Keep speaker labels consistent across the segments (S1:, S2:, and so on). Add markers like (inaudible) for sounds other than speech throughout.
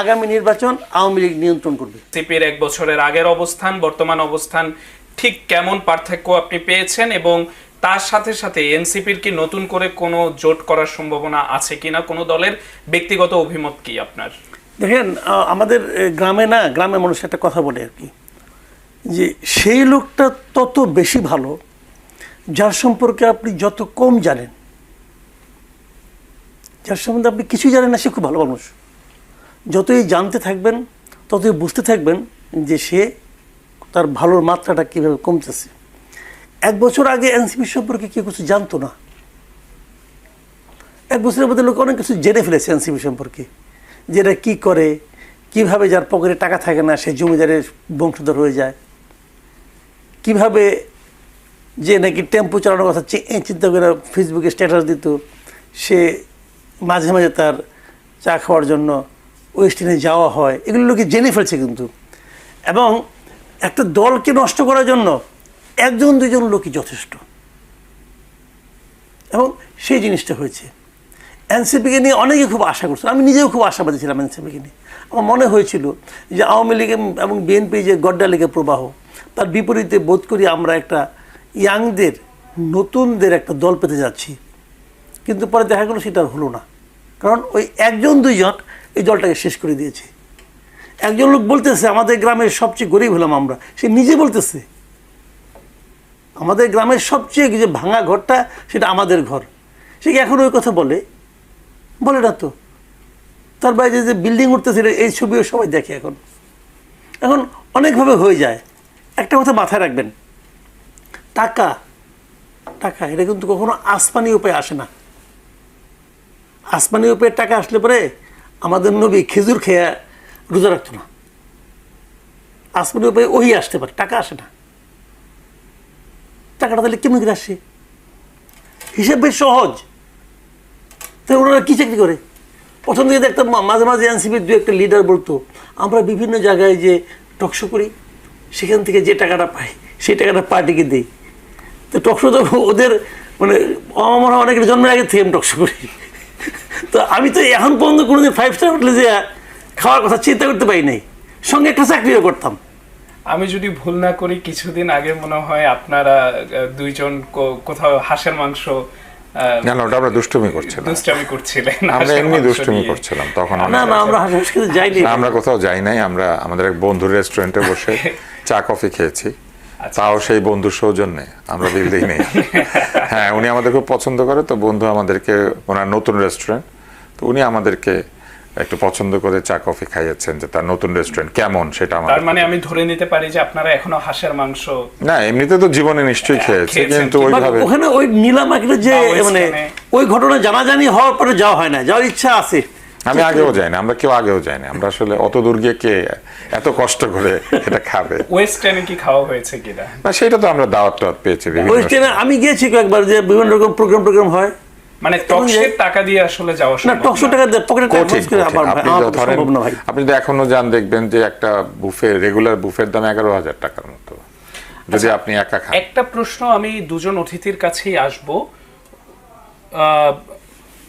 S1: আগামী নির্বাচন আওয়ামী লীগ নিয়ন্ত্রণ করবে।
S2: সিপির এক বছরের আগের অবস্থান বর্তমান অবস্থান ঠিক কেমন পার্থক্য আপনি পেয়েছেন এবং তার সাথে সাথে এনসিপির কি নতুন করে কোনো জোট করার সম্ভাবনা আছে কিনা কোনো দলের ব্যক্তিগত অভিমত কি আপনার?
S1: দেখেন আমাদের গ্রামে না গ্রামের মানুষ একটা কথা বলে আর কি যে সেই লোকটা তত বেশি ভালো যার সম্পর্কে আপনি যত কম জানেন যার সম্বন্ধে আপনি কিছু জানেন না সে খুব ভালো মানুষ। যতই জানতে থাকবেন, ততই বুঝতে থাকবেন যে সে তার ভালোর মাত্রাটা কীভাবে কমতেছে। এক বছর আগে এনসিপি সম্পর্কে কেউ কিছু জানতো না। এক বছরের মধ্যে লোক অনেক কিছু জেনে ফেলেছে এনসিপি সম্পর্কে, যে এরা কী করে, কীভাবে যার পকেটে টাকা থাকে না, সে জমিদারের বংশধর হয়ে যায়। কীভাবে যে নাকি টেম্পো চালানোর কথা চিন্তা করে ফেসবুকে স্ট্যাটাস দিত, সে মাঝে মাঝে তার চা খাওয়ার জন্য ওয়েস্টার্নে যাওয়া হয়, এগুলো লোকে জেনে ফেলছে কিন্তু। এবং একটা দলকে নষ্ট করার জন্য একজন দুজন লোকই যথেষ্ট। এবং সেই জিনিসটা হয়েছে। এনসিপিকে নিয়ে অনেকে খুব আশা করছিল আমি নিজেও খুব আশাবাদী ছিলাম এনসিপিকে নিয়ে। আমার মনে হয়েছিল যে আওয়ামী লীগ এবং বিএনপি যে গড্ডা লীগের প্রবাহ, তার বিপরীতে বোধ করি আমরা একটা ইয়াংদের, নতুনদের একটা দল পেতে যাচ্ছি। কিন্তু পরে দেখা গেলো সেটা হলো না। কারণ ওই একজন, দুইজন এই দলটাকে শেষ করে দিয়েছে। একজন লোক বলতেছে, আমাদের গ্রামের সবচেয়ে গরিব হলাম আমরা। সে নিজে বলতেছে, আমাদের গ্রামের সবচেয়ে যে ভাঙা ঘরটা, সেটা আমাদের ঘর। সে কি এখন ওই কথা বলে? বলে না তো। তার বাইরে যে বিল্ডিং উঠতেছিল এই ছবিও সবাই দেখে এখন। এখন অনেকভাবে হয়ে যায়। একটা কথা মাথায় রাখবেন, টাকা টাকা, এটা কিন্তু কখনো আসমানি উপায় আসে না। আসমানি উপায়ে টাকা আসলে পরে আমাদের নবী খেজুর খেয়ে রোজা রাখতো না। আসমানি উপায়ে ওই আসতে পারে, টাকা আসে না। টাকাটা তাহলে কেমন করে আসে? হিসেব বেশ সহজ। তাই ওনারা কী চাকরি করে? প্রথম দিকে দেখতাম মাঝে মাঝে এনসিপির দু একটা লিডার বলতো, আমরা বিভিন্ন জায়গায় যে টকশো করি, সেখান থেকে যে টাকাটা পাই, সেই টাকাটা পার্টিকে দিই। তো টকশো তো ওদের মানে আমার অনেকের জন্মের আগে থেকে আমি টকশো করি। তো আমি তো এখন পর্যন্ত কোনোদিন ফাইভ স্টার হোটেলে যে খাওয়ার কথা চিন্তা করতে পারি নাই। সঙ্গে একটা চাকরিও করতাম।
S2: আমি যদি ভুল না করি কিছুদিন আগে মনে হয় আপনারা দুইজন কোথাও হাঁসের মাংস আহ,
S3: না না ওটা আমরা দুষ্টুমি করছিলাম।
S2: দুষ্টামি করছিলেন
S3: আমরা
S2: হাঁসের
S3: এমনি দুষ্টুমি করছিলাম তখন
S1: না না আমরা হাসপাতাল খেতে যাইনি।
S3: আমরা কোথাও যাই নাই আমরা আমাদের এক বন্ধুর রেস্টুরেন্টে বসে (laughs) চা কফি খেয়েছি। তাও সেই বন্ধুর সৌজন্যে আমরা বিল দিই নেই। হ্যাঁ উনি আমাদের খুব পছন্দ করে তো বন্ধু আমাদেরকে ওনার নতুন রেস্টুরেন্ট তো উনি আমাদেরকে একটু পছন্দ করে চা কফি খাইয়েছেন যে তার নতুন রেস্টুরেন্ট কেমন সেটা
S2: তার
S3: আমাদের
S2: মানে আমি ধরে নিতে পারি যে আপনারা এখনও হাঁসের মাংস
S3: না এমনিতে তো জীবনে নিশ্চয়ই খেয়েছে কিন্তু
S2: কিন্তু
S3: ওইভাবে
S1: ওখানে ওই নীলা মার্কেটে যে মানে ওই ঘটনা জানাজানি হওয়ার পরে যাওয়া হয় না যাওয়ার ইচ্ছা আছে।
S3: আমি আগেও যাই না আমরা কেউ আগেও যাই না আমরা আসলে অত দূর গিয়ে কে এত কষ্ট করে এটা খাবে?
S2: ওয়েস্ট এন্ডে কি খাওয়া হয়েছে কিনা?
S3: না সেটা তো আমরা দাওয়াত টাওয়াত পেয়েছি
S1: ওয়েস্টার্নে আমি গিয়েছি কয়েকবার যে বিভিন্ন রকম প্রোগ্রাম টোগ্রাম হয়।
S2: মানে টকশের টাকা দিয়ে আসলে যাওয়া
S1: না
S2: সম্ভব
S1: টকশো
S2: না।
S1: টাকা পকেটে
S3: কঠিন।
S1: আবার
S3: আপনি
S1: সম্ভব না ভাই।
S3: যদি এখনও যান দেখবেন যে একটা বুফে রেগুলার বুফের দাম এগারো হাজার টাকার মতো। যদি
S1: আচ্ছা,
S3: আপনি একা খান।
S2: একটা প্রশ্ন আমি দুজন অতিথির কাছেই আসব। আহ,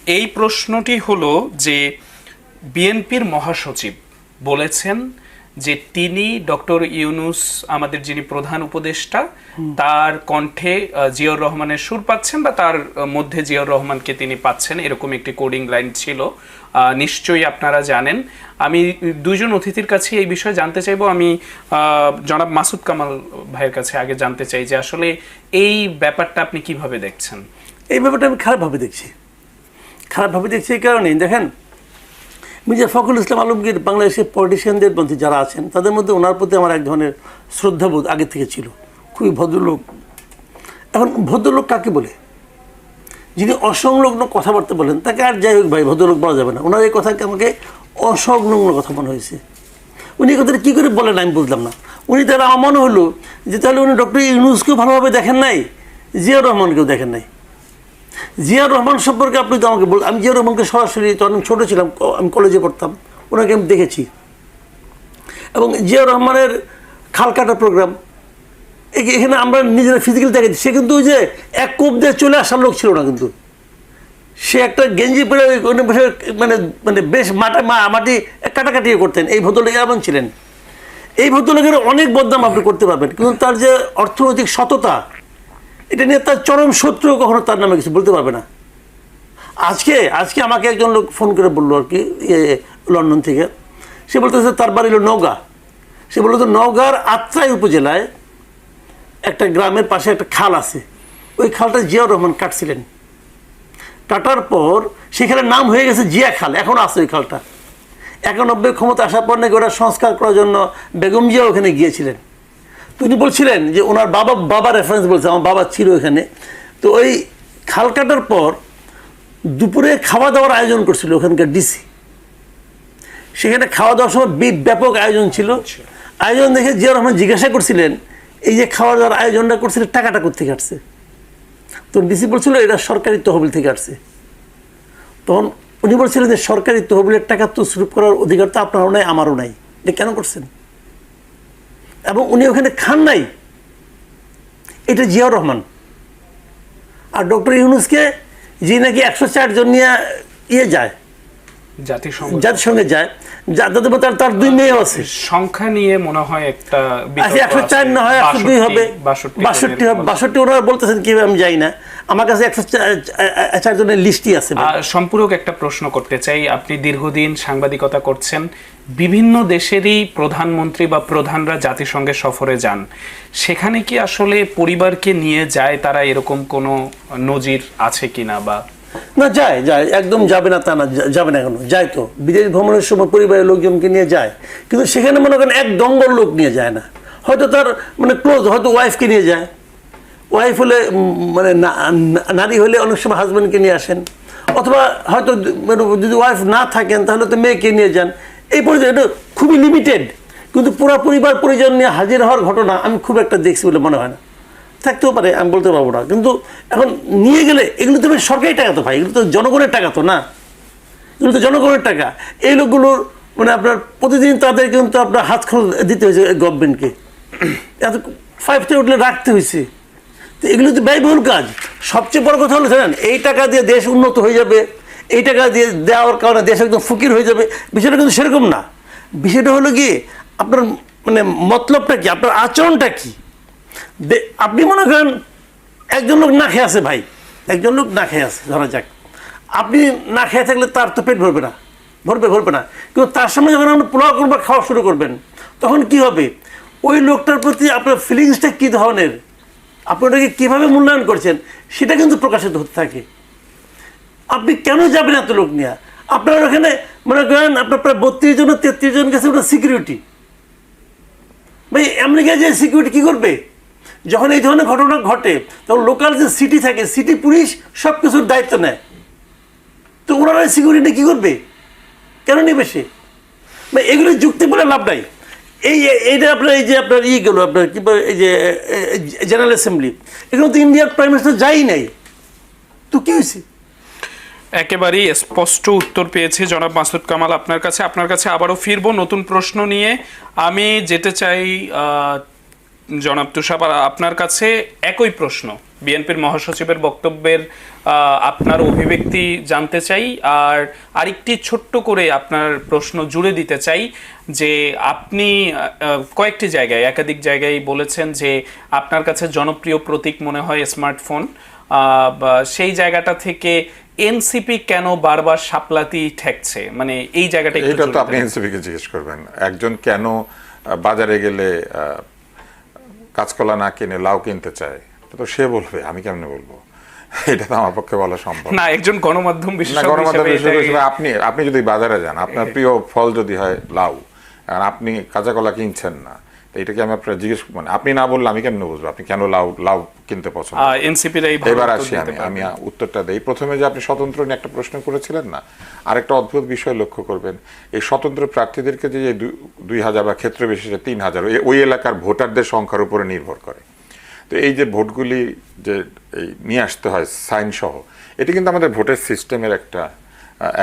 S2: এই প্রশ্নটি হলো যে বিএনপির মহাসচিব বলেছেন যে তিনি ডক্টর ইউনুস আমাদের যিনি প্রধান উপদেষ্টা তার কণ্ঠে জিয়াউর রহমানের সুর পাচ্ছেন বা তার মধ্যে জিয়াউর রহমানকে তিনি পাচ্ছেন এরকম একটি কোডিং লাইন ছিল। নিশ্চয়ই আপনারা জানেন। আমি দুইজন অতিথির কাছে এই বিষয়ে জানতে চাইব। আমি জনাব মাসুদ কামাল ভাইয়ের কাছে আগে জানতে চাই যে আসলে এই ব্যাপারটা আপনি কীভাবে দেখছেন?
S1: এই ব্যাপারটা আমি খারাপভাবে দেখছি। খারাপভাবে দেখছি এই কারণেই। দেখেন, মির্জা ফখরুল ইসলাম আলমগীর বাংলাদেশের পলিটিশিয়ানদের মধ্যে যারা আছেন, তাদের মধ্যে ওনার প্রতি আমার এক ধরনের শ্রদ্ধাবোধ আগে থেকে ছিল। খুবই ভদ্রলোক। এখন ভদ্রলোক কাকে বলে? যিনি অসংলগ্ন কথাবার্তা বলেন, তাকে আর যাই হোক ভাই, ভদ্রলোক বলা যাবে না। ওনার এই কথাকে আমাকে অসংলগ্ন কথা মনে হয়েছে। উনি এই কথাটা কী করে বলেন আমি বুঝলাম না। উনি তাহলে আমার মনে হলো যে তাহলে উনি ডক্টর ইউনুসকেও ভালোভাবে দেখেন নাই, জিয়াউর রহমানকেও দেখেন নাই। জিয়াউর রহমান সম্পর্কে আপনি তো আমাকে বল আমি জিয়াউর রহমানকে সরাসরি তখন ছোটো ছিলাম আমি কলেজে পড়তাম, ওনাকে আমি দেখেছি। এবং জিয়াউর রহমানের খাল কাটা প্রোগ্রাম এখানে আমরা নিজেরা ফিজিক্যাল দেখেছি। সে কিন্তু ওই যে এক কোপ দিয়ে চলে আসার লোক ছিল না কিন্তু। সে একটা গেঞ্জি পরে মানে মানে বেশ মাটা মাটি কাটাকাটি করতেন। এই ভদ্রলোক এমন ছিলেন। এই ভদ্রলোকের অনেক বদনাম আপনি করতে পারবেন। কিন্তু তার যে অর্থনৈতিক সততা এটা নিয়ে তার চরম শত্রু কখনো তার নামে কিছু বলতে পারবে না। আজকে আজকে আমাকে একজন লোক ফোন করে বলল আর কি লন্ডন থেকে। সে বলতেছে, তার বাড়ি হলো নওগাঁ। সে বলল, তো নওগাঁর আত্রাই উপজেলায় একটা গ্রামের পাশে একটা খাল আছে। ওই খালটা জিয়াউর রহমান কাটছিলেন। কাটার পর সেখানে নাম হয়ে গেছে জিয়া খাল, এখন আছে ওই খালটা। একানব্বই ক্ষমতা আসার পর নাকি ওটা সংস্কার করার জন্য বেগম জিয়া ওখানে গিয়েছিলেন। তো উনি বলছিলেন যে ওনার বাবা বাবা রেফারেন্স বলছে আমার বাবা ছিল ওখানে তো ওই খাল কাটার পর দুপুরে খাওয়া দাওয়ার আয়োজন করছিল ওখানকার ডিসি সেখানে খাওয়া দাওয়ার সময় বি- ব্যাপক আয়োজন ছিল। আয়োজন দেখে জিয়া রহমান জিজ্ঞাসা করছিলেন এই যে খাওয়া দাওয়ার আয়োজনটা করছিলেন টাকাটা কোথেকে আসছে? তো ডিসি বলছিল এটা সরকারি তহবিল থেকে আসছে। তখন উনি বলছিলেন যে সরকারি তহবিলের টাকা তো স্বরূপ করার অধিকার তো আপনারও নাই আমারও নাই। এটা কেন করছেন? এবং উনি ওখানে খান নাই। এটা জিয়াউর রহমান। আর ডক্টর ইউনুসকে, যিনি নাকি একশো চারজন নিয়ে ইয়ে যায়
S2: জাতিসংঘ
S1: যায়। তার- তার দুই মেয়েও আছে।
S2: সংখ্যা নিয়ে মনে হয় একটা
S1: আচ্ছা একশো চার না হয় একশো দুই হবে।
S2: বাষট্টি
S1: হবে। বাষট্টি ওনারা বলতেছেন কি আমি যাই না। আমার কাছে একশো চার জনের লিস্টই আছে
S2: সম্পূরক একটা প্রশ্ন করতে চাই। আপনি দীর্ঘদিন সাংবাদিকতা করছেন। বিভিন্ন দেশেরই প্রধানমন্ত্রী বা প্রধানরা জাতিসংঘে সফরে যান। সেখানে কি আসলে পরিবারকে নিয়ে যায় তারা এরকম কোনো নজির আছে কিনা বা
S1: না, যায় যায়, একদম যাবে না তা না যাবে না কেন? যায় তো। বিদেশ ভ্রমণের সময় পরিবারের লোকজনকে নিয়ে যায়। কিন্তু সেখানে মনে করেন এক দঙ্গল লোক নিয়ে যায় না। হয়তো তার মানে ক্লোজ হয়তো ওয়াইফকে নিয়ে যায়। ওয়াইফ হলে মানে নারী হলে অনেক সময় হাজব্যান্ডকে নিয়ে আসেন। অথবা হয়তো মানে যদি ওয়াইফ না থাকেন, তাহলে তো মেয়েকে নিয়ে যান। এই পর্যন্ত এটা খুবই লিমিটেড কিন্তু পুরো পরিবার পরিজন নিয়ে হাজির হওয়ার ঘটনা আমি খুব একটা দেখছি বলে মনে হয় না। থাকতেও পারে, আমি বলতে পারব না। কিন্তু এখন নিয়ে গেলে এগুলো তো সরকারি টাকা তো ভাই, এগুলো তো জনগণের টাকা তো না? এগুলো তো জনগণের টাকা। এই লোকগুলোর মানে আপনার প্রতিদিন তাদের কিন্তু আপনার হাত খরচ দিতে হয়েছে গভর্নমেন্টকে এত ফাইভটা উঠলে রাখতে হয়েছে। তো এগুলো তো ব্যয়বহুল কাজ। সবচেয়ে বড় কথা হলো, জানেন, এই টাকা দিয়ে দেশ উন্নত হয়ে যাবে। এই টাকা দিয়ে দেওয়ার কারণে দেশ একদম ফকির হয়ে যাবে। বিষয়টা কিন্তু সেরকম না। বিষয়টা হলো কি আপনার মানে মতলবটা কি? আপনার আচরণটা কি? আপনি মনে করেন একজন লোক না খেয়ে আছে ভাই, একজন লোক না খেয়ে আছে, ধরা যাক। আপনি না খেয়ে থাকলে তার তো পেট ভরবে না, ভরবে ভরবে না। কিন্তু তার সামনে যখন আপনি পোলাও করবার খাওয়া শুরু করবেন, তখন কি হবে? ওই লোকটার প্রতি আপনার ফিলিংসটা কী ধরনের? আপনি ওটাকে কীভাবে মূল্যায়ন করছেন? সেটা কিন্তু প্রকাশিত হতে থাকে। আপনি কেন যাবেন এত লোক নিয়ে? আপনার ওখানে, মনে করেন আপনার প্রায় বত্রিশ জন, তেত্রিশ জন গেছে ওটা সিকিউরিটি ভাই, আমেরিকায় যে সিকিউরিটি কী করবে? যখন এই ধরনের ঘটনা ঘটে, তখন লোকাল যে সিটি থাকে সিটি পুলিশ সব কিছুর দায়িত্ব নেয়। তো ওনারা সিকিউরিটি কী করবে? কেন নেবে সে? এগুলো যুক্তি বলে লাভ নাই। এই এইটা আপনার, এই যে আপনার ই গেল, আপনার কি এই যে জেনারেল অ্যাসেম্বলি এখানে তো ইন্ডিয়ার প্রাইম মিনিস্টার যাই নাই। তো কী হয়েছে?
S2: একেবারেই স্পষ্ট উত্তর পেয়েছি জনাব মাসুদ কামাল আপনার কাছে। আপনার কাছে আবারও ফিরবো নতুন প্রশ্ন নিয়ে। আমি যেতে চাই জনাব তুষার আপনার কাছে একই প্রশ্ন। বিএনপির মহাসচিবের বক্তব্যের আপনার অভিব্যক্তি জানতে চাই আর আরেকটি ছোট্ট করে আপনার প্রশ্ন জুড়ে দিতে চাই যে আপনি কয়েকটি জায়গায় একাধিক জায়গায় বলেছেন যে আপনার কাছে জনপ্রিয় প্রতীক মনে হয় স্মার্টফোন। সেই জায়গাটা থেকে এনসিপি কেন বারবার সাপলাতি ঠেকছে? মানে এই জায়গাটা
S3: এটা তো আপনি
S2: দেন।
S3: এনসিপি কে জিজ্ঞেস করবেন। একজন কেন বাজারে গেলে কাঁচকলা না কিনে লাউ কিনতে চায় তো সে বলবে আমি কেমনে বলব এটা তো আমার পক্ষে বলা সম্ভব না।
S2: একজন গণমাধ্যম বিশেষজ্ঞ
S3: গণমাধ্যম
S2: হিসেবে
S3: আপনি আপনি যদি বাজারে যান আপনার প্রিয় ফল যদি হয় লাউ আর আপনি কাঁচা কলা কিনছেন না এটা কি আমি আপনার জিজ্ঞেস মানে আপনি না বললে আমি কেমনে বুঝব? আপনি কেন লাউ লাউ কিনতে পছন্দ
S2: এনসিপির এই
S3: এবার আসি আমি আমি উত্তরটা দেই। প্রথমে যে আপনি স্বতন্ত্র নিয়ে একটা প্রশ্ন করেছিলেন না আরেকটা অদ্ভুত বিষয় লক্ষ্য করবেন। এই স্বতন্ত্র প্রার্থীদেরকে যে দুই হাজার বা ক্ষেত্র বিশেষে তিন হাজার ওই এলাকার ভোটারদের সংখ্যার উপরে নির্ভর করে। তো এই যে ভোটগুলি যে এই নিয়ে আসতে হয় সাইন সহ এটি কিন্তু আমাদের ভোটের সিস্টেমের একটা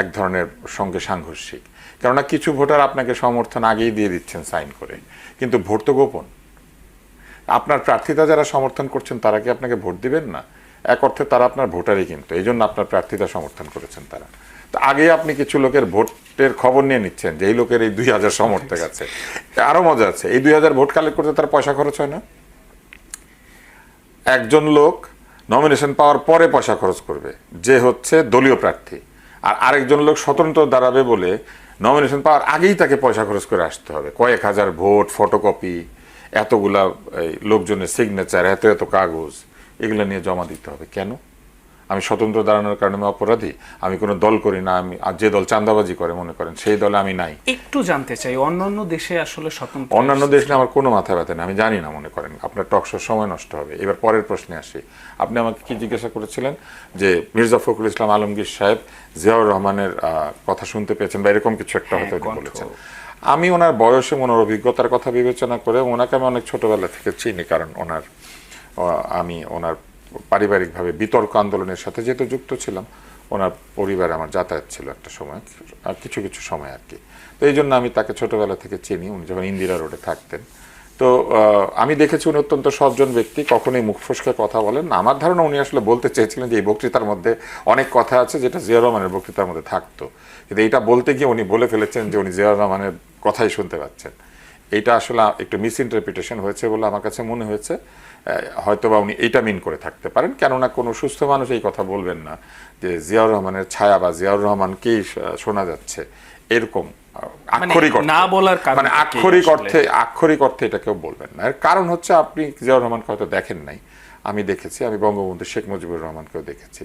S3: এক ধরনের সঙ্গে সাংঘর্ষিক। কেননা কিছু ভোটার আপনাকে সমর্থন আগেই দিয়ে দিচ্ছেন সাইন করে। কিন্তু ভোট তো গোপন। আপনার প্রার্থীতা যারা সমর্থন করছেন তারা কি আপনাকে ভোট দিবেন না? এক অর্থে তারা আপনার ভোটারই কিন্তু এই জন্য আপনার প্রার্থিতা সমর্থন করেছেন তারা। তো আগে আপনি কিছু লোকের ভোটের খবর নিয়ে নিচ্ছেন যে এই লোকের এই দুই হাজার সমর্থক আছে। আরও মজা আছে এই দুই হাজার ভোট কালেক্ট করতে তার পয়সা খরচ হয় না? একজন লোক নমিনেশন পাওয়ার পরে পয়সা খরচ করবে যে হচ্ছে দলীয় প্রার্থী। আর আরেকজন লোক স্বতন্ত্র দাঁড়াবে বলে নমিনেশন পাওয়ার আগেই তাকে পয়সা খরচ করে আসতে হবে। কয়েক হাজার ভোট ফটোকপি এতগুলা লোকজনের সিগনেচার এত এত কাগজ, এগুলো নিয়ে জমা দিতে হবে। কেন? আমি স্বতন্ত্র দাঁড়ানোর কারণে আমি অপরাধী আমি কোনো দল করি না আমি আর যে দল চাঁদাবাজি করে মনে করেন সেই দলে আমি নাই।
S2: একটু জানতে চাই অন্যান্য দেশে আসলে স্বতন্ত্র
S3: অন্যান্য দেশ আমার কোনো মাথা ব্যথা নেই আমি জানি না মনে করেন আপনার টকশোর সময় নষ্ট হবে। এবার পরের প্রশ্নে আসি আপনি আমাকে কি জিজ্ঞাসা করেছিলেন যে মির্জা ফখরুল ইসলাম আলমগীর সাহেব জিয়াউর রহমানের কথা শুনতে পেয়েছেন বা এরকম কিছু একটা হয়তো উনি বলেছেন। আমি ওনার বয়স ওনার অভিজ্ঞতার কথা বিবেচনা করে ওনাকে আমি অনেক ছোটবেলা থেকে চিনি কারণ ওনার আমি ওনার পারিবারিকভাবে বিতর্ক আন্দোলনের সাথে যেহেতু যুক্ত ছিলাম, ওনার পরিবারে আমার যাতায়াত ছিল একটা সময়, আর কিছু কিছু সময় আর কি। তো এই জন্য আমি তাকে ছোটবেলা থেকে চিনি, উনি যখন ইন্দিরা রোডে থাকতেন। তো আমি দেখেছি উনি অত্যন্ত সজ্জন ব্যক্তি, কখনোই মুখ ফসকে কথা বলেন না। আমার ধারণা উনি আসলে বলতে চেয়েছিলেন যে এই বক্তৃতার মধ্যে অনেক কথা আছে যেটা জিয়া রহমানের বক্তৃতার মধ্যে থাকতো। কিন্তু এইটা বলতে গিয়ে উনি বলে ফেলেছেন যে উনি জিয়া রহমানের কথাই শুনতে পাচ্ছেন। এইটা আসলে একটু মিস ইন্টারপ্রিটেশন হয়েছে বলে আমার কাছে মনে হয়েছে। হয়তো বা উনি এইটা মিন করে থাকতে পারেন কেননা কোনো সুস্থ মানুষ এই কথা বলবেন না যে জিয়াউর রহমানের ছায়া বা জিয়াউর রহমানকেই শোনা যাচ্ছে এরকম আক্ষরিক অর্থে।
S2: না বলার
S3: মানে আক্ষরিক অর্থে আক্ষরিক অর্থে এটা কেউ বলবেন না। এর কারণ হচ্ছে আপনি জিয়াউর রহমানকে হয়তো দেখেন নাই আমি দেখেছি আমি বঙ্গবন্ধু শেখ মুজিবুর রহমানকেও দেখেছি।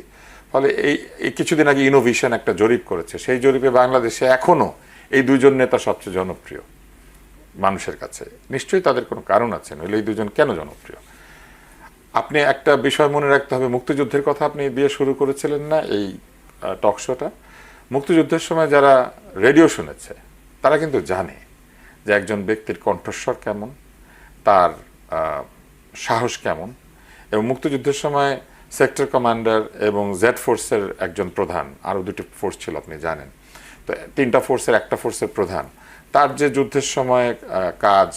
S3: ফলে এই এই কিছুদিন আগে ইনোভেশন একটা জরিপ করেছে সেই জরিপে বাংলাদেশে এখনও এই দুজন নেতা সবচেয়ে জনপ্রিয় মানুষের কাছে। নিশ্চয়ই তাদের কোনো কারণ আছে নইলে এই দুজন কেন জনপ্রিয়? আপনি একটা বিষয় মনে রাখতে হবে, মুক্তিযুদ্ধের কথা আপনি দিয়ে শুরু করেছিলেন না এই টক শোটা মুক্তিযুদ্ধের সময় যারা রেডিও শুনেছে, তারা কিন্তু জানে যে একজন ব্যক্তির কণ্ঠস্বর কেমন, তার সাহস কেমন, এবং মুক্তিযুদ্ধের সময় সেক্টর কমান্ডার এবং জেড ফোর্সের একজন প্রধান, আরও দুটি ফোর্স ছিল আপনি জানেন। তো তিনটা ফোর্সের একটা ফোর্সের প্রধান। তার যে যুদ্ধের সময় কাজ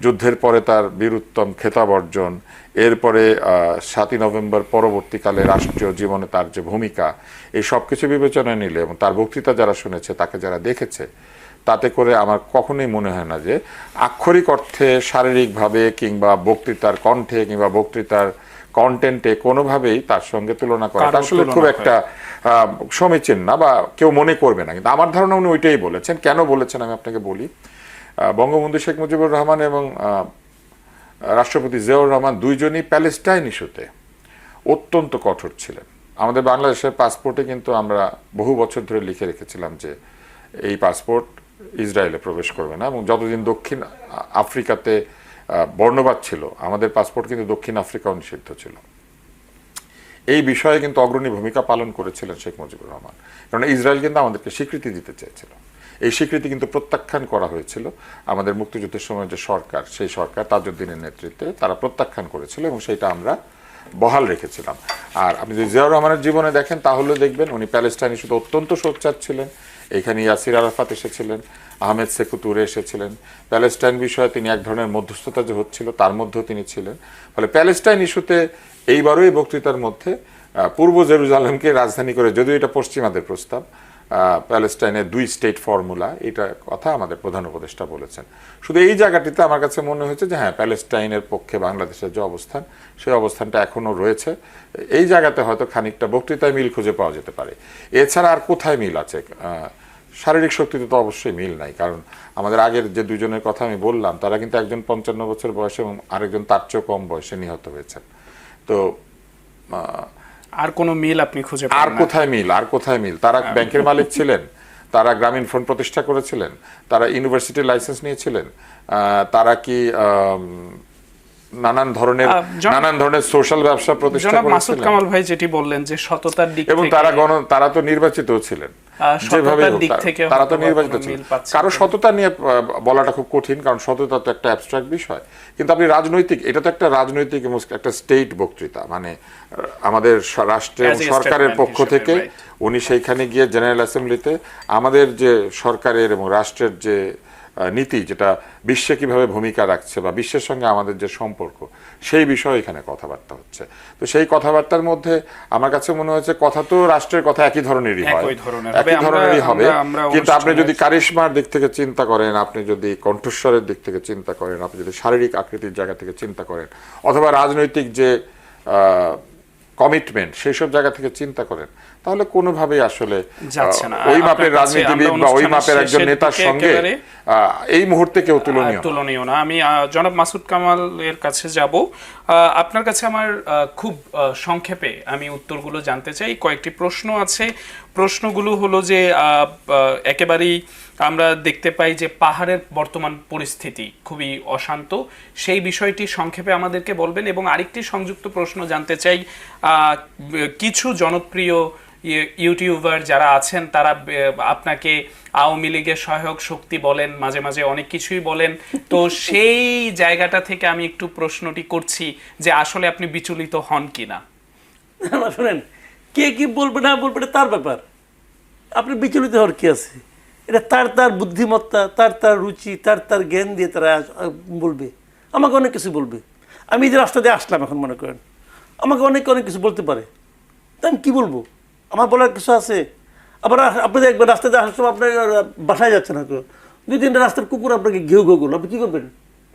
S3: যুদ্ধের পরে তার বীরুত্তম খেতাব অর্জন। এরপরে সাতই নভেম্বর পরবর্তীকালে রাষ্ট্রীয় জীবনে তার যে ভূমিকা এই সব কিছু বিবেচনায় নিলে এবং তার বক্তৃতা যারা শুনেছে তাকে যারা দেখেছে তাতে করে আমার কখনোই মনে হয় না যে আক্ষরিক অর্থে শারীরিকভাবে কিংবা বক্তৃতার কণ্ঠে কিংবা বক্তৃতার কন্টেন্টে কোনোভাবেই তার সঙ্গে তুলনা করা আসলে খুব একটা আহ, সমীচীন না বা কেউ মনে করবে না। কিন্তু আমার ধারণা উনি ওইটাই বলেছেন। কেন বলেছেন আমি আপনাকে বলি? বঙ্গবন্ধু শেখ মুজিবুর রহমান এবং রাষ্ট্রপতি জিয়াউর রহমান দুইজনই প্যালেস্টাইন ইস্যুতে অত্যন্ত কঠোর ছিলেন। আমাদের বাংলাদেশের পাসপোর্টে কিন্তু আমরা বহু বছর ধরে লিখে রেখেছিলাম যে এই পাসপোর্ট ইসরায়েলে প্রবেশ করবে না এবং যতদিন দক্ষিণ আফ্রিকাতে বর্ণবাদ ছিল, আমাদের পাসপোর্ট কিন্তু দক্ষিণ আফ্রিকাও নিষিদ্ধ ছিল। এই বিষয়ে কিন্তু অগ্রণী ভূমিকা পালন করেছিলেন শেখ মুজিবুর রহমান। কারণ ইসরায়েল কিন্তু আমাদেরকে স্বীকৃতি দিতে চেয়েছিল। এই স্বীকৃতি কিন্তু প্রত্যাখ্যান করা হয়েছিল। আমাদের মুক্তিযুদ্ধের সময় যে সরকার, সেই সরকার তাজউদ্দিনের নেতৃত্বে তারা প্রত্যাখ্যান করেছিল এবং সেটা আমরা বহাল রেখেছিলাম। আর আপনি যদি জিয়াউর রহমানের জীবনে দেখেন, তাহলে দেখবেন উনি প্যালেস্টাইন ইস্যুতে অত্যন্ত সোচ্চার ছিলেন। এখানে ইয়াসির আরাফাত এসেছিলেন, আহমেদ সেকুতুরে এসেছিলেন। প্যালেস্টাইন বিষয়ে তিনি এক ধরনের মধ্যস্থতা যে হচ্ছিল, তার মধ্যেও তিনি ছিলেন। ফলে প্যালেস্টাইন ইস্যুতে এইবারও এই বক্তৃতার মধ্যে পূর্ব জেরুজালেমকে রাজধানী করে, যদিও এটা পশ্চিমাদের প্রস্তাব প্যালেস্টাইনের দুই স্টেট ফর্মুলা, এটা কথা আমাদের প্রধান উপদেষ্টা বলেছেন। শুধু এই জায়গাটিতে আমার কাছে মনে হয়েছে যে হ্যাঁ প্যালেস্টাইনের পক্ষে বাংলাদেশের যে অবস্থান, সেই অবস্থানটা এখনও রয়েছে। এই জায়গাতে হয়তো খানিকটা বক্তৃতায় মিল খুঁজে পাওয়া যেতে পারে। এছাড়া আর কোথায় মিল আছে? শারীরিক শক্তিতে তো অবশ্যই মিল নাই, কারণ আমাদের আগের যে দুজনের কথা আমি বললাম, তারা কিন্তু একজন পঞ্চান্ন বছর বয়সে এবং আরেকজন তার চেয়েও কম বয়সে নিহত হয়েছেন। তো
S2: আর কোন মিল আপনি খুঁজে
S3: আর কোথায় মিল? আর কোথায় মিল? তারা ব্যাংকের মালিক ছিলেন তারা গ্রামীণ ফোন প্রতিষ্ঠা করেছিলেন তারা ইউনিভার্সিটির লাইসেন্স নিয়েছিলেন আহ, তারা কি নানান ধরনের নানান ধরনের সোশ্যাল ব্যবসা প্রতিষ্ঠা
S2: করেছিলেন মাসুদ কামাল ভাই যেটি বললেন যে সততার দিক
S3: এবং তারা গণ তারা তো নির্বাচিত ছিলেন।
S2: দিক
S3: তারা- তো নির্বাচিত
S2: পাচ্ছেন কারও
S3: সততা নিয়ে বলাটা খুব কঠিন কারণ সততা তো একটা অ্যাবস্ট্রাক্ট বিষয়। কিন্তু আপনি রাজনৈতিক এটা তো একটা রাজনৈতিক এবং একটা স্টেট বক্তৃতা। মানে আমাদের রাষ্ট্রের সরকারের পক্ষ থেকে উনি সেইখানে গিয়ে জেনারেল অ্যাসেম্বলিতে আমাদের যে সরকারের এবং রাষ্ট্রের যে নীতি যেটা বিশ্বে কীভাবে ভূমিকা রাখছে বা বিশ্বের সঙ্গে আমাদের যে সম্পর্ক সেই বিষয়ে এখানে কথাবার্তা হচ্ছে। তো সেই কথাবার্তার মধ্যে আমার কাছে মনে হয়েছে কথা তো রাষ্ট্রের কথা একই ধরনেরই হয়।
S2: একই
S3: ধরনেরই হবে। কিন্তু আপনি যদি কারিশমার দিক থেকে চিন্তা করেন আপনি যদি কণ্ঠস্বরের দিক থেকে চিন্তা করেন আপনি যদি শারীরিক আকৃতির জায়গা থেকে চিন্তা করেন অথবা রাজনৈতিক যে কমিটমেন্ট সেই সব জায়গা থেকে চিন্তা করেন। তাহলে কোনোভাবেই আসলে ওই মাপের রাজনীতিবিদ বা ওই মাপের একজন নেতার সঙ্গে এই মুহূর্তে কেউ তুলনীয় না।
S2: তুলনীয় না। আমি জনাব মাসুদ কামাল এর কাছে যাব। আপনার কাছে আমার খুব সংক্ষেপে আমি উত্তরগুলো জানতে চাই। কয়েকটি প্রশ্ন আছে। প্রশ্নগুলো হলো যে একেবারেই আমরা দেখতে পাই যে পাহাড়ের বর্তমান পরিস্থিতি খুবই অশান্ত। সেই বিষয়টি সংক্ষেপে আমাদেরকে বলবেন এবং আরেকটি সংযুক্ত প্রশ্ন জানতে চাই কিছু জনপ্রিয় ইউটিউবার যারা আছেন, তারা আপনাকে আওয়ামী লীগের সহায়ক শক্তি বলেন, মাঝে মাঝে অনেক কিছুই বলেন। তো সেই জায়গাটা থেকে আমি একটু প্রশ্নটি করছি যে আসলে আপনি বিচলিত হন কিনা।
S1: না শোনেন, কে কি বলবে না বলবে তার ব্যাপার। আপনি বিচলিত হওয়ার কি আছে? এটা তার তার বুদ্ধিমত্তা, তার তার রুচি, তার তার জ্ঞান দিয়ে তারা বলবে। আমাকে অনেক কিছু বলবে। আমি যে রাস্তা দিয়ে আসলাম এখন, মনে করেন, আমাকে অনেক অনেক কিছু বলতে পারে। তা আমি কী বলব? আমার বলার কিছু আছে? আবার আপনি দেখবেন রাস্তা দিয়ে আসার সময় আপনার বাসায় যাচ্ছে না কেউ। দুই তিনটা রাস্তার কুকুর আপনাকে ঘেউ ঘেউ করল। আপনি কী করবেন?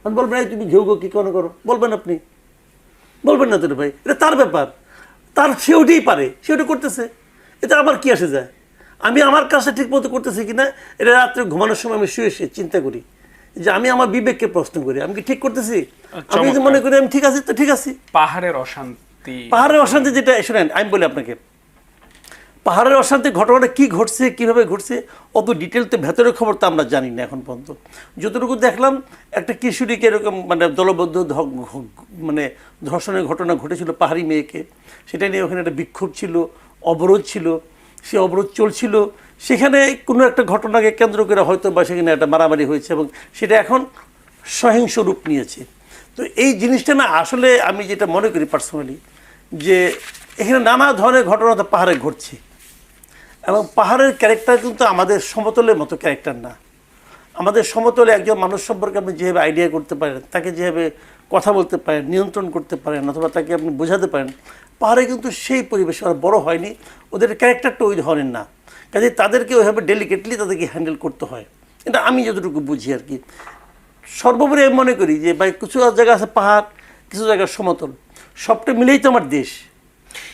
S1: আপনি বলবেন, এই তুমি ঘেউ ঘেউ কী কেন করো? বলবেন আপনি। বলবেন না তো ভাই। এটা তার ব্যাপার। তার, সে ওটাই পারে। সে ওটা করতেছে। এটা আমার কি আসে যায়? আমি আমার কাজটা ঠিক মতো করতেছি কিনা এটা রাত্রে ঘুমানোর সময় আমি শুয়ে শুয়ে চিন্তা করি। যে আমি আমার বিবেককে প্রশ্ন করি আমি কি ঠিক করতেছি? আমি যদি মনে করি আমি ঠিক আছি তো ঠিক আছি।
S2: পাহাড়ের অশান্তি।
S1: পাহাড়ের অশান্তি যেটা শোনেন আমি বলি আপনাকে। পাহাড়ের অশান্তি ঘটনাটা কি ঘটছে কীভাবে ঘটছে অত ডিটেল তো ভেতরের খবর তো আমরা জানি না এখন পর্যন্ত। যতটুকু দেখলাম একটা কিশোরীকে এরকম মানে দলবদ্ধ মানে ধর্ষণের ঘটনা ঘটেছিল পাহাড়ি মেয়েকে। সেটা নিয়ে ওখানে একটা বিক্ষোভ ছিল অবরোধ ছিল। সে অবরোধ চলছিল। সেখানে কোনো একটা ঘটনাকে কেন্দ্র করে হয়তো বা সেখানে একটা মারামারি হয়েছে এবং সেটা এখন সহিংস রূপ নিয়েছে। তো এই জিনিসটা না আসলে আমি যেটা মনে করি পার্সোনালি যে এখানে নানা ধরনের ঘটনা তো পাহাড়ে ঘটছে। এবং পাহাড়ের ক্যারেক্টার কিন্তু আমাদের সমতলের মতো ক্যারেক্টার না। আমাদের সমতলে একজন মানুষ সম্পর্কে আপনি যেভাবে আইডিয়া করতে পারেন, তাকে যেভাবে কথা বলতে পারেন, নিয়ন্ত্রণ করতে পারেন, অথবা তাকে আপনি বোঝাতে পারেন পাহাড়ে কিন্তু সেই পরিবেশে ওরা বড় হয়নি। ওদের ক্যারেক্টারটা ওই ধরনের না। কাজে তাদেরকে ওইভাবে ডেলিকেটলি তাদেরকে হ্যান্ডেল করতে হয়। এটা আমি যতটুকু বুঝি আর কি। সর্বোপরি আমি মনে করি যে ভাই কিছু জায়গা আছে পাহাড় কিছু জায়গা সমতল। সবটা মিলেই তো আমার দেশ।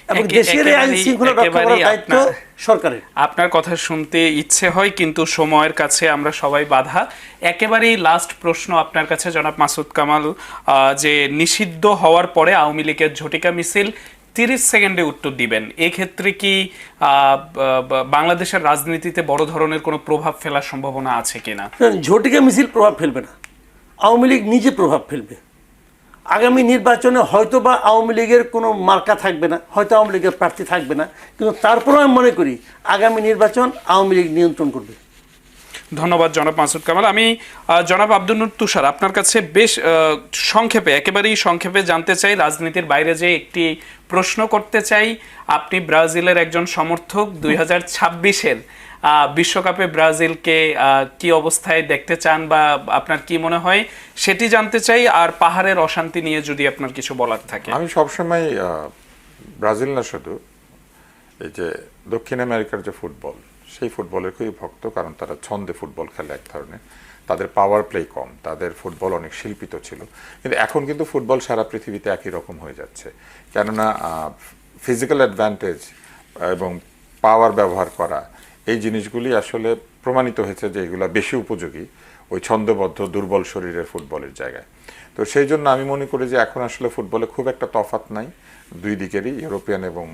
S1: এবং দেশের আইন শৃঙ্খলা রক্ষা করার দায়িত্ব
S2: আপনার-
S1: সরকারের।
S2: আপনার কথা শুনতে ইচ্ছে হয় কিন্তু সময়ের কাছে আমরা সবাই বাধা। একেবারেই লাস্ট প্রশ্ন আপনার কাছে জনাব মাসুদ কামাল যে নিষিদ্ধ হওয়ার পরে আওয়ামী লীগের ঝটিকা মিছিল তিরিশ সেকেন্ডে উত্তর দিবেন। এক্ষেত্রে কি বাংলাদেশের রাজনীতিতে বড় ধরনের কোনো প্রভাব ফেলার সম্ভাবনা আছে কিনা?
S1: ঝটিকা মিছিল প্রভাব ফেলবে না। আওয়ামী লীগ নিজে প্রভাব ফেলবে। আগামী নির্বাচনে হয়তো বা আওয়ামী লীগের কোনো মার্কা থাকবে না, হয়তো আওয়ামী লীগের প্রার্থী থাকবে না। কিন্তু তারপরেও আমি মনে করি, আগামী নির্বাচন আওয়ামী লীগ নিয়ন্ত্রণ করবে।
S2: ধন্যবাদ জনাব মাসুদ কামাল। আমি জনাব আব্দুল নুর তুষার, আপনার কাছে বেশ সংক্ষেপে, একেবারেই সংক্ষেপে জানতে চাই, রাজনীতির বাইরে যে একটি প্রশ্ন করতে চাই, আপনি ব্রাজিলের একজন সমর্থক দুই হাজার ছাব্বিশের বিশ্বকাপে ব্রাজিলকে কি অবস্থায় দেখতে চান বা আপনার কি মনে হয়, সেটি জানতে চাই, আর পাহাড়ের অশান্তি নিয়ে যদি আপনার কিছু বলার থাকে।
S3: আমি সবসময় ব্রাজিল না শুধু, এই যে দক্ষিণ আমেরিকার যে ফুটবল সেই ফুটবলের খুবই ভক্ত, কারণ তারা ছন্দে ফুটবল খেলে এক ধরনের। তাদের পাওয়ার প্লে কম, তাদের ফুটবল অনেক শিল্পিত ছিল। কিন্তু এখন কিন্তু ফুটবল সারা পৃথিবীতে একই রকম হয়ে যাচ্ছে। কেননা ফিজিক্যাল অ্যাডভান্টেজ এবং পাওয়ার ব্যবহার করা, এই জিনিসগুলি আসলে প্রমাণিত হয়েছে যে এগুলো বেশি উপযোগী ওই ছন্দবদ্ধ, দুর্বল শরীরের ফুটবলের জায়গায়। তো সেই জন্য আমি মনে করি যে এখন আসলে ফুটবলে খুব একটা তফাৎ নাই। দুই দিকেরই, ইউরোপিয়ান এবং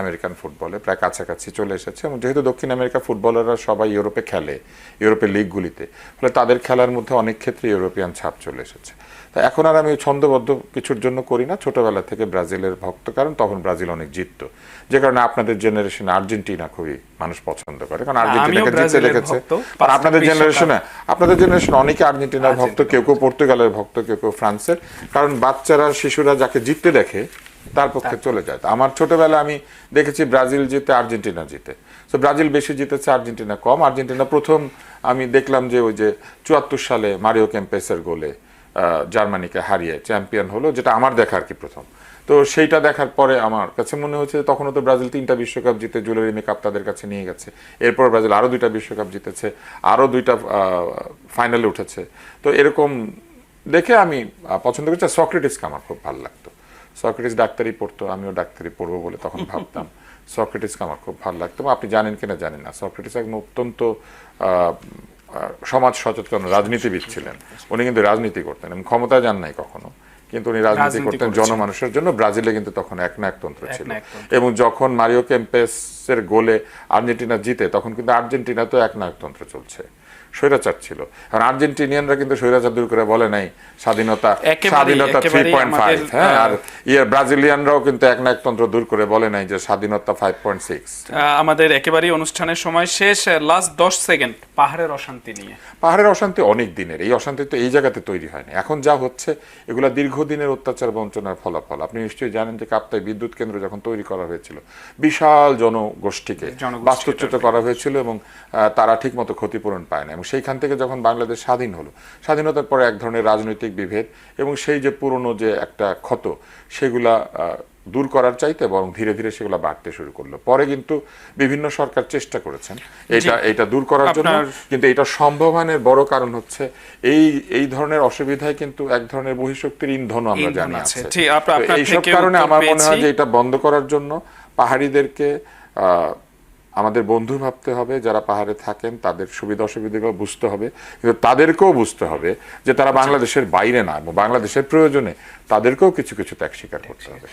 S3: আমেরিকান ফুটবলে প্রায় কাছাকাছি চলে এসেছে এবং যেহেতু দক্ষিণ আমেরিকা ফুটবলাররা সবাই ইউরোপে খেলে ইউরোপের লিগগুলিতে ফলে তাদের খেলার মধ্যে অনেক ক্ষেত্রে ইউরোপিয়ান ছাপ চলে এসেছে। তা এখন আর আমি ছন্দবদ্ধ কিছুর জন্য করি না ছোটবেলা থেকে ব্রাজিলের ভক্ত কারণ তখন ব্রাজিল অনেক জিততো। যে কারণে আপনাদের জেনারেশন আর্জেন্টিনা খুবই মানুষ পছন্দ করে কারণ আর্জেন্টিনাকে
S2: ব্রাজিলের
S3: দেখেছে আর আপনাদের। জেনারেশনে আপনাদের জেনারেশন অনেকে আর্জেন্টিনার ভক্ত কেউ কেউ পর্তুগালের ভক্ত কেউ কেউ ফ্রান্সের কারণ বাচ্চারা শিশুরা যাকে জিততে দেখে তার পক্ষে চলে যায়। তো আমার ছোটবেলায় আমি দেখেছি ব্রাজিল জিতে আর্জেন্টিনা জিতে। তো ব্রাজিল বেশি জিতেছে আর্জেন্টিনা কম। আর্জেন্টিনা প্রথম আমি দেখলাম যে ওই যে চুয়াত্তর সালে মারিও ক্যাম্পেসের গোলে জার্মানিকে হারিয়ে চ্যাম্পিয়ন হলো যেটা আমার দেখা আর কি প্রথম। তো সেইটা দেখার পরে আমার কাছে মনে হচ্ছে যে তখনও তো ব্রাজিল তিনটা বিশ্বকাপ জিতে জুয়েলারি কাপ তাদের কাছে নিয়ে গেছে। এরপর ব্রাজিল আরও দুইটা বিশ্বকাপ জিতেছে আরও দুইটা ফাইনালে উঠেছে। তো এরকম দেখে আমি পছন্দ করছি। সক্রেটিসকে আমার খুব ভালো লাগতো। সক্রেটিস ডাক্তারি পড়তো আমিও ডাক্তারি পড়ব বলে তখন (laughs) ভাবতাম। সক্রেটিসকে আমার খুব ভালো লাগতো। আপনি জানেন কিনা জানেন না। সক্রেটিস একদম অত্যন্ত সমাজ সচেতন রাজনীতিবিদ ছিলেন। উনি কিন্তু রাজনীতি করতেন। এবং ক্ষমতায় যান নাই কখনো। কিন্তু উনি রাজনীতি করতেন। জনমানুষের জন্য। ব্রাজিলে কিন্তু তখন এক না একতন্ত্র ছিল। এবং যখন মারিও কেম্পেসের গোলে আর্জেন্টিনা জিতে তখন কিন্তু আর্জেন্টিনা তো এক নায়কতন্ত্র চলছে। স্বৈরাচার ছিল। আর আর্জেন্টিনিয়ানরা কিন্তু স্বৈরাচার দূর করে বলে নাই স্বাধীনতা স্বাধীনতা থ্রি পয়েন্ট ফাইভ হ্যাঁ? আর ইয়ে ব্রাজিলিয়ানরাও কিন্তু এক নায়কতন্ত্র দূর করে বলে নাই যে স্বাধীনতা ফাইভ পয়েন্ট সিক্স
S2: আমাদের একেবারেই অনুষ্ঠানের সময় শেষ লাস্ট দশ সেকেন্ড পাহাড়ের অশান্তি নিয়ে।
S3: পাহাড়ের অশান্তি অনেক দিনের এই অশান্তি তো এই জায়গাতে তৈরি হয়নি। এখন যা হচ্ছে এগুলা দীর্ঘদিনের অত্যাচার বঞ্চনার ফলাফল। আপনি নিশ্চয়ই জানেন যে কাপ্তাই বিদ্যুৎ কেন্দ্র যখন তৈরি করা হয়েছিল বিশাল জনগোষ্ঠীকে বাস্তুচ্যুত করা হয়েছিল এবং তারা ঠিকমতো ক্ষতিপূরণ পায় না এবং সেইখান থেকে যখন বাংলাদেশ স্বাধীন হলো স্বাধীনতার পরে এক ধরনের রাজনৈতিক বিভেদ এবং সেই যে পুরনো যে একটা ক্ষত সেগুলা দূর করার চাইতে বরং ধীরে ধীরে সেগুলো বাড়তে শুরু করল। পরে কিন্তু বিভিন্ন সরকার চেষ্টা করেছেন এটা এটা দূর করার জন্য। কিন্তু এটা সম্ভাবনের বড় কারণ হচ্ছে এই এই ধরনের অসুবিধায় কিন্তু এক ধরনের বহিঃশক্তির ইন্ধনও আমরা
S2: ইন্ধন
S3: জানি
S2: আছে।
S3: এইসব কারণে আমার মনে হয় যে এটা বন্ধ করার জন্য পাহাড়িদেরকে আহ, আমাদের বন্ধু ভাবতে হবে যারা পাহাড়ে থাকেন তাদের সুবিধা অসুবিধাগুলো বুঝতে হবে। কিন্তু তাদেরকেও বুঝতে হবে যে তারা বাংলাদেশের বাইরে না বাংলাদেশের প্রয়োজনে তাদেরকেও কিছু কিছু ত্যাগ স্বীকার করতে হবে।